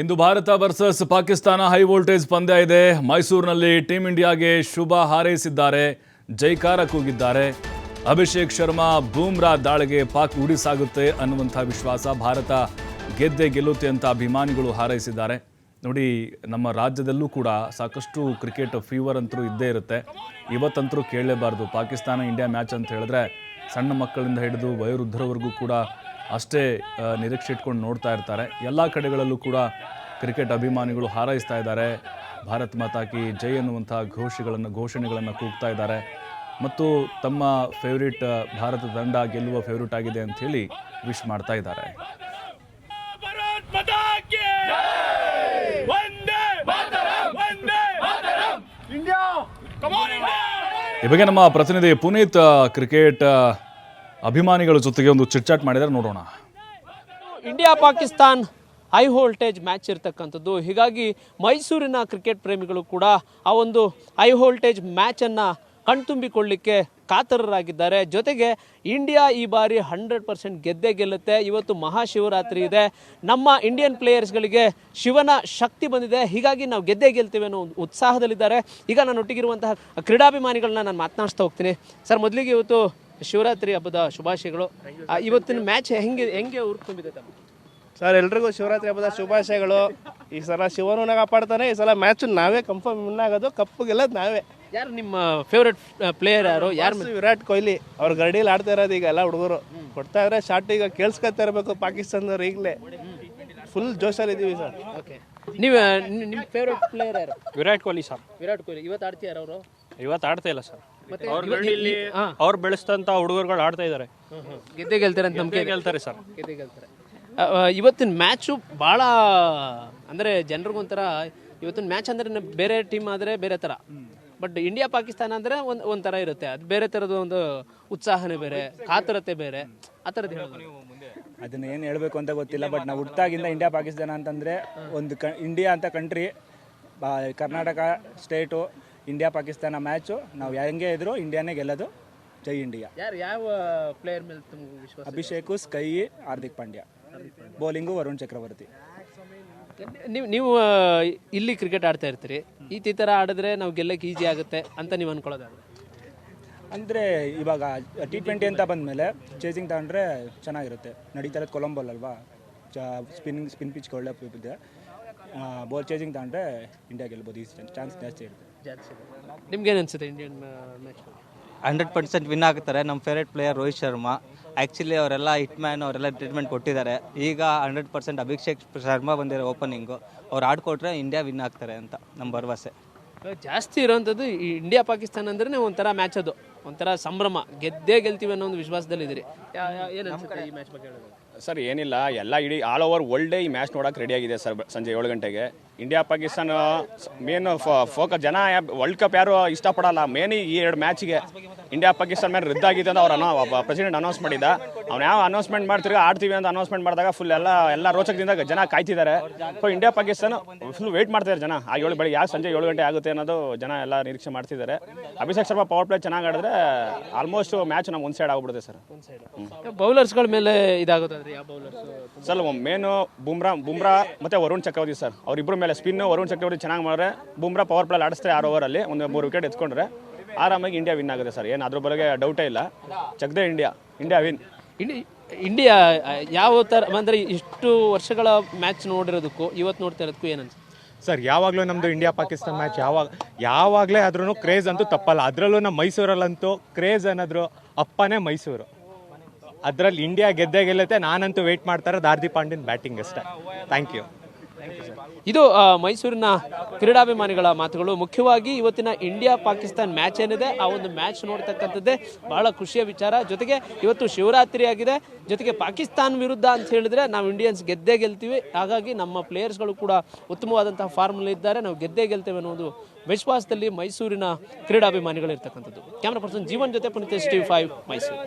ಇಂದು Bharat versus Pakistan high voltage ಪಂದ್ಯ ಇದೆ. ಮೈಸೂರಿನಲ್ಲಿ ಟೀಂ ಇಂಡಿಯಾಗೆ ಶುಭ ಹಾರೈಸಿದ್ದಾರೆ. ಜೈಕಾರ ಕೂಗಿದ್ದಾರೆ. ಅಭಿಷೇಕ್ ಶರ್ಮಾ ಬೂಮ್ರಾ ದಾಳಿಗೆ ಪಾಕ್ ಉಡಿಸಾಗುತ್ತೆ ಅನ್ನುವಂಥ ವಿಶ್ವಾಸ ಭಾರತ ಗೆದ್ದೆ ಗೆಲ್ಲುತ್ತೆ ಅಂತ ಅಭಿಮಾನಿಗಳು ಹಾರೈಸಿದ್ದಾರೆ. ನೋಡಿ, ನಮ್ಮ ರಾಜ್ಯದಲ್ಲೂ ಕೂಡ ಸಾಕಷ್ಟು ಕ್ರಿಕೆಟ್ ಫೀವರ್ ಅಂತರೂ ಇದ್ದೇ ಇರುತ್ತೆ. ಇವತ್ತಂತರೂ ಕೇಳಲೇಬಾರ್ದು. ಪಾಕಿಸ್ತಾನ ಇಂಡಿಯಾ ಮ್ಯಾಚ್ ಅಂತ ಹೇಳಿದ್ರೆ ಸಣ್ಣ ಮಕ್ಕಳಿಂದ ಹಿಡಿದು ವಯೋವೃದ್ಧರವರೆಗೂ ಕೂಡ ಅಷ್ಟೇ ನಿರೀಕ್ಷೆ ಇಟ್ಕೊಂಡು ನೋಡ್ತಾ ಇರ್ತಾರೆ. ಎಲ್ಲ ಕಡೆಗಳಲ್ಲೂ ಕೂಡ ಕ್ರಿಕೆಟ್ ಅಭಿಮಾನಿಗಳು ಹಾರೈಸ್ತಾ ಇದ್ದಾರೆ. ಭಾರತ್ ಮಾತಾಕಿ ಜೈ ಅನ್ನುವಂಥ ಘೋಷಗಳನ್ನು ಘೋಷಣೆಗಳನ್ನು ಕೂಗ್ತಾ ಇದ್ದಾರೆ. ಮತ್ತು ತಮ್ಮ ಫೇವ್ರೇಟ್ ಭಾರತ ತಂಡ ಗೆಲ್ಲುವ ಫೇವ್ರೇಟ್ ಆಗಿದೆ ಅಂತ ಹೇಳಿ ವಿಶ್ ಮಾಡ್ತಾ ಇದ್ದಾರೆ. ಇವಾಗ ಈ ಬಗ್ಗೆ ನಮ್ಮ ಪ್ರತಿನಿಧಿ ಪುನೀತ್ ಕ್ರಿಕೆಟ್ ಅಭಿಮಾನಿಗಳ ಜೊತೆಗೆ ಒಂದು ಚಿಟ್ಚಾಟ್ ಮಾಡಿದರೆ ನೋಡೋಣ. India Pakistan high voltage match ಇರತಕ್ಕಂಥದ್ದು. ಹೀಗಾಗಿ ಮೈಸೂರಿನ ಕ್ರಿಕೆಟ್ ಪ್ರೇಮಿಗಳು ಕೂಡ ಆ ಒಂದು ಹೈ ವೋಲ್ಟೇಜ್ ಮ್ಯಾಚನ್ನು ಕಣ್ತುಂಬಿಕೊಳ್ಳಿಕ್ಕೆ ಕಾತರರಾಗಿದ್ದಾರೆ. ಜೊತೆಗೆ ಇಂಡಿಯಾ ಈ ಬಾರಿ ಹಂಡ್ರೆಡ್ ಪರ್ಸೆಂಟ್ ಗೆದ್ದೇ ಗೆಲ್ಲುತ್ತೆ. ಇವತ್ತು ಮಹಾಶಿವರಾತ್ರಿ ಇದೆ. ನಮ್ಮ ಇಂಡಿಯನ್ ಪ್ಲೇಯರ್ಸ್ಗಳಿಗೆ ಶಿವನ ಶಕ್ತಿ ಬಂದಿದೆ. ಹೀಗಾಗಿ ನಾವು ಗೆದ್ದೇ ಗೆಲ್ತೇವೆ ಅನ್ನೋ ಒಂದು ಉತ್ಸಾಹದಲ್ಲಿದ್ದಾರೆ. ಈಗ ನಾನು ಒಟ್ಟಿಗಿರುವಂತಹ ಕ್ರೀಡಾಭಿಮಾನಿಗಳನ್ನ ನಾನು ಮಾತನಾಡಿಸ್ತಾ ಹೋಗ್ತೀನಿ. ಸರ್, ಮೊದಲಿಗೆ ಇವತ್ತು ಶಿವರಾತ್ರಿ ಹಬ್ಬದ ಶುಭಾಶಯಗಳು. ಆ, ಇವತ್ತಿನ ಮ್ಯಾಚ್ ಹೆಂಗೆ ಹೆಂಗೆ ಉರ್ಕೊಂಡಿದೆ ತಮ್ಮ? ಸರ್ ಎಲ್ರಿಗೂ ಶಿವರಾತ್ರಿ ಹಬ್ಬದ ಶುಭಾಶಯಗಳು. ಈ ಸಲ ಶಿವನೂ ಕಾಪಾಡ್ತಾನೆ ಈ ಸಲ ಮ್ಯಾಚ್ ನಾವೇ ಕಂಫರ್ಮ್ ವಿನ್ ಆಗೋದು ಕಪ್ಪು ಗೆಲ್ಲೋದು ನಾವೇ. ಯಾರು ನಿಮ್ಮ ಫೇವ್ರೆಟ್ ಪ್ಲೇಯರ್ ಯಾರು? ಯಾರು ವಿರಾಟ್ ಕೊಹ್ಲಿ ಅವ್ರ ಗರ್ಡಿಲಿ ಆಡ್ತಾ ಇರೋದು ಈಗ ಎಲ್ಲ ಹುಡುಗರು. ಕೊಡ್ತಾ ಇದ್ರೆ ಶಾರ್ಟ್ ಈಗ ಕೇಳಿಸ್ಕೊತಾ ಇರಬೇಕು ಪಾಕಿಸ್ತಾನದವ್ರು ಈಗಲೇ. ಫುಲ್ ಜೋಶಲ್ಲಿ ಇದ್ದೀವಿ ಸರ್. ಓಕೆ ನೀವು ನಿಮ್ಮ ಫೇವ್ರೆಟ್ ಪ್ಲೇಯರ್ ಯಾರು? ವಿರಾಟ್ ಕೊಹ್ಲಿ ಸರ್. ವಿರಾಟ್ ಕೊಹ್ಲಿ. ಇವತ್ತು ಆಡ್ತೀಯಾರ ಅವರು? ಇವತ್ತು ಆಡ್ತಾ ಇಲ್ಲ ಸರ್. ಅವ್ರ ಬೆಳೆಸಿದಂತ ಹುಡುಗರುಗಳು ಆಡ್ತಾ ಇದ್ದಾರೆ ಗೆದ್ದೆ ಗೆಲ್ತಾರೆ ಅಂತ ನಂಬಿಕೆ ಗೆಲ್ತಾರೆ ಸರ್. ಗೆದ್ದೆ ಗೆಲ್ತಾರೆ. ಇವತ್ತಿನ ಮ್ಯಾಚು ಭಾಳ ಅಂದರೆ ಜನರಿಗೊಂಥರ ಇವತ್ತಿನ ಮ್ಯಾಚ್ ಅಂದ್ರೆ ಬೇರೆ ಟೀಮ್ ಆದರೆ ಬೇರೆ ಥರ ಬಟ್ ಇಂಡಿಯಾ ಪಾಕಿಸ್ತಾನ ಅಂದ್ರೆ ಒಂದು ಒಂಥರ ಇರುತ್ತೆ. ಅದು ಬೇರೆ ತರದ ಒಂದು ಉತ್ಸಾಹನೇ ಬೇರೆ ಕಾತರತೆ ಬೇರೆ. ಆ ಥರದ್ದು ಹೇಳೋದು. ಅದನ್ನ ಏನು ಹೇಳಬೇಕು ಅಂತ ಗೊತ್ತಿಲ್ಲ ಬಟ್ ನಾವು ಹುಟ್ಟಾಗಿಂದ ಇಂಡಿಯಾ ಪಾಕಿಸ್ತಾನ ಅಂತಂದರೆ ಒಂದು ಕ ಇಂಡಿಯಾ ಅಂತ country Karnataka state India Pakistan match. ನಾವು ಹೆಂಗೆ ಇದ್ರು ಇಂಡಿಯಾನೇ ಗೆಲ್ಲೋದು. ಜೈ ಇಂಡಿಯಾ. ಯಾರು ಯಾವ ಪ್ಲೇಯರ್ ಮೇಲೆ ತುಂಬ ವಿಶ್ವಾಸ ಅಭಿಷೇಕು ಸ್ಕೈ ಹಾರ್ದಿಕ್ ಪಾಂಡ್ಯ. ಬೌಲಿಂಗು ವರುಣ್ ಚಕ್ರವರ್ತಿ. ನೀವು ನೀವು ಇಲ್ಲಿ ಕ್ರಿಕೆಟ್ ಆಡ್ತಾ ಇರ್ತೀರಿ. ಈ ತಿ ಥರ ಆಡಿದ್ರೆ ನಾವು ಗೆಲ್ಲಕ್ಕೆ ಈಸಿ ಆಗುತ್ತೆ ಅಂತ ನೀವು ಅನ್ಕೊಳ್ಳೋದಾದ್ರೆ? ಅಂದರೆ ಇವಾಗ ಟಿ ಟ್ವೆಂಟಿ ಅಂತ ಬಂದಮೇಲೆ ಚೇಸಿಂಗ್ ತಗೊಂಡ್ರೆ ಚೆನ್ನಾಗಿರುತ್ತೆ. ನಡೀತಾ ಇರೋದು ಕೊಲಂಬೋಲ್ ಅಲ್ವಾ? ಚ ಸ್ಪಿನ್ ಸ್ಪಿನ್ ಪಿಚ್ ಒಳ್ಳೆ ಇದೆ. ಬಾಲ್ ಚೇಸಿಂಗ್ ತಗೊಂಡ್ರೆ ಇಂಡಿಯಾ ಗೆಲ್ಬೋದು. ಈ ಚಾನ್ಸ್ ಜಾಸ್ತಿ ಇರುತ್ತೆ. ಜಾಸ್ತಿ ನಿಮ್ಗೇನು ಅನ್ಸುತ್ತೆ Indian match hundred percent win ಆಗ್ತಾರೆ ನಮ್ಮ favourite player Rohit Sharma. Actually ಅವರೆಲ್ಲ ಹಿಟ್ ಮ್ಯಾನ್ ಅವರೆಲ್ಲ ಟ್ರೀಟ್ಮೆಂಟ್ ಕೊಟ್ಟಿದ್ದಾರೆ. ಈಗ ಹಂಡ್ರೆಡ್ ಪರ್ಸೆಂಟ್ ಅಭಿಷೇಕ್ ಶರ್ಮಾ ಬಂದಿರೋ ಓಪನಿಂಗು ಅವ್ರು ಆಡ್ಕೊಟ್ರೆ ಇಂಡಿಯಾ ವಿನ್ ಆಗ್ತಾರೆ ಅಂತ ನಮ್ಮ ಭರವಸೆ. ಜಾಸ್ತಿ ಇರೋವಂಥದ್ದು ಈ ಇಂಡಿಯಾ ಪಾಕಿಸ್ತಾನ ಅಂದ್ರೆ ಒಂಥರ ಮ್ಯಾಚ್ ಅದು. ಒಂಥರ ಸಂಭ್ರಮ. ಗೆದ್ದೇ ಗೆಲ್ತೀವಿ ಅನ್ನೋ ಒಂದು ವಿಶ್ವಾಸದಲ್ಲಿ ಇದ್ರಿ ಏನು ಈ ಮ್ಯಾಚ್ ಬಗ್ಗೆ ಸರ್ ಏನಿಲ್ಲ. ಎಲ್ಲ ಇಡೀ ಆಲ್ ಓವರ್ ವರ್ಲ್ಡ್ ಡೇ ಈ ಮ್ಯಾಚ್ ನೋಡೋಕೆ ರೆಡಿ ಆಗಿದೆ ಸರ್ ಸಂಜೆ ಏಳು ಗಂಟೆಗೆ. ಇಂಡಿಯಾ ಪಾಕಿಸ್ತಾನ ಮೇನ್ ಫೋಕಸ್ ಜನ ವರ್ಲ್ಡ್ ಕಪ್ ಯಾರು ಇಷ್ಟಪಡಲ್ಲ. ಮೇನ್ ಈ ಎರಡು ಮ್ಯಾಚಿಗೆ ಇಂಡಿಯಾ ಪಾಕಿಸ್ತಾನ ಮೇಲೆ ರದ್ದಾಗಿದೆ ಅಂತ ಅವ್ರು ಪ್ರೆಸಿಡೆಂಟ್ ಅನೌನ್ಸ್ ಮಾಡಿದ್ದ. ಅವ್ನು ಯಾವ ಅನೌನ್ಸ್ಮೆಂಟ್ ಮಾಡ್ತೀರಿ ಆಡ್ತೀವಿ ಅಂತ ಅನೌನ್ಸ್ಮೆಂಟ್ ಮಾಡಿದಾಗ ಫುಲ್ ಎಲ್ಲ ಎಲ್ಲ ರೋಚಕದಿಂದ ಜನ ಕಾಯ್ತಿದ್ದಾರೆ. So India Pakistan full wait ಮಾಡ್ತಿದ್ದಾರೆ ಜನ. ಆ ಏಳು ಬೆಳಿಗ್ಗೆ ಯಾವ ಸಂಜೆ ಏಳು ಗಂಟೆ ಆಗುತ್ತೆ ಅನ್ನೋದು ಜನ ಎಲ್ಲ ನಿರೀಕ್ಷೆ ಮಾಡ್ತಿದ್ದಾರೆ. ಅಭಿಷೇಕ್ ಶರ್ಮಾ ಪವರ್ ಪ್ಲೇ ಚೆನ್ನಾಗಿ ಆಡಿದ್ರೆ ಆಲ್ಮೋಸ್ಟ್ ಮ್ಯಾಚ್ ನಮ್ಗೆ ಒಂದು ಸೈಡ್ ಆಗ್ಬಿಡುತ್ತೆ ಸರ್. ಬೌಲರ್ಸ್ಗಳ ಮೇಲೆ ಇದಾಗುತ್ತೆ ಯಾವ bowlers sir main Bumrah Bumrah ಮತ್ತೆ ವರುಣ್ ಚಕ್ರವರ್ತಿ ಸರ್. ಅವರಿಬ್ಬರ ಮೇಲೆ ಸ್ಪಿನ್ ವರುಣ್ ಚಕ್ರವರ್ತಿ ಚೆನ್ನಾಗಿ ಮಾಡಿದ್ರೆ ಬುಮ್ರಾ ಪವರ್ ಪ್ಲೇ ಆಡಿಸ್ತಾರೆ ಆರು ಓವರಲ್ಲಿ ಒಂದು ಮೂರು ವಿಕೆಟ್ ಎತ್ಕೊಂಡ್ರೆ ಆರಾಮಾಗಿ ಇಂಡಿಯಾ ವಿನ್ ಆಗುತ್ತೆ ಸರ್. ಏನು ಅದ್ರ ಬಗ್ಗೆ ಡೌಟೇ ಇಲ್ಲ. ಚಕ್ದೆ ಇಂಡಿಯಾ ಇಂಡಿಯಾ ವಿನ್ ಇಂಡಿ ಇಂಡಿಯಾ ಯಾವ ಥರ ಅಂದರೆ ಇಷ್ಟು ವರ್ಷಗಳ ಮ್ಯಾಚ್ ನೋಡಿರೋದಕ್ಕೂ ಇವತ್ತು ನೋಡ್ತಾ ಇರೋದಕ್ಕೂ ಏನು ಅನ್ಸುತ್ತೆ ಸರ್, ಯಾವಾಗಲೂ ನಮ್ಮದು ಇಂಡಿಯಾ ಪಾಕಿಸ್ತಾನ ಮ್ಯಾಚ್ ಯಾವಾಗ ಯಾವಾಗಲೇ ಆದ್ರೂ ಕ್ರೇಜ್ ಅಂತೂ ತಪ್ಪಲ್ಲ. ಅದರಲ್ಲೂ ನಮ್ಮ ಮೈಸೂರಲ್ಲಂತೂ ಕ್ರೇಜ್ ಅನ್ನೋದ್ರು ಅಪ್ಪನೇ ಮೈಸೂರು. ಅದರಲ್ಲಿ ಇಂಡಿಯಾ ಗೆದ್ದೇ ಗೆಲ್ಲುತ್ತೆ. ನಾನಂತೂ ವೆಯ್ಟ್ ಮಾಡ್ತಾರೆ ಹಾರ್ದಿಕ್ ಪಾಂಡ್ಯನ್ ಬ್ಯಾಟಿಂಗ್ ಅಷ್ಟೇ. ಥ್ಯಾಂಕ್ ಯು ಇದು ಮೈಸೂರಿನ ಕ್ರೀಡಾಭಿಮಾನಿಗಳ ಮಾತುಗಳು. ಮುಖ್ಯವಾಗಿ ಇವತ್ತಿನ ಇಂಡಿಯಾ ಪಾಕಿಸ್ತಾನ್ ಮ್ಯಾಚ್ ಏನಿದೆ, ಆ ಒಂದು ಮ್ಯಾಚ್ ನೋಡ್ತಕ್ಕಂಥದ್ದೇ ಬಹಳ ಖುಷಿಯ ವಿಚಾರ. ಜೊತೆಗೆ ಇವತ್ತು ಶಿವರಾತ್ರಿ ಆಗಿದೆ. ಜೊತೆಗೆ ಪಾಕಿಸ್ತಾನ್ ವಿರುದ್ಧ ಅಂತ ಹೇಳಿದ್ರೆ ನಾವು ಇಂಡಿಯನ್ಸ್ ಗೆದ್ದೇ ಗೆಲ್ತೀವಿ. ಹಾಗಾಗಿ ನಮ್ಮ ಪ್ಲೇಯರ್ಸ್ಗಳು ಕೂಡ ಉತ್ತಮವಾದಂತಹ ಫಾರ್ಮಲ್ಲಿ ಇದ್ದಾರೆ. ನಾವು ಗೆದ್ದೇ ಗೆಲ್ತೇವೆ ಅನ್ನೋದು ವಿಶ್ವಾಸದಲ್ಲಿ ಮೈಸೂರಿನ ಕ್ರೀಡಾಭಿಮಾನಿಗಳು ಇರ್ತಕ್ಕಂಥದ್ದು ಕ್ಯಾಮ್ರಾ ಪರ್ಸನ್ ಜೀವನ್ ಜೊತೆ ಪುನೀತ್ ಟಿ ಫೈವ್ ಮೈಸೂರು.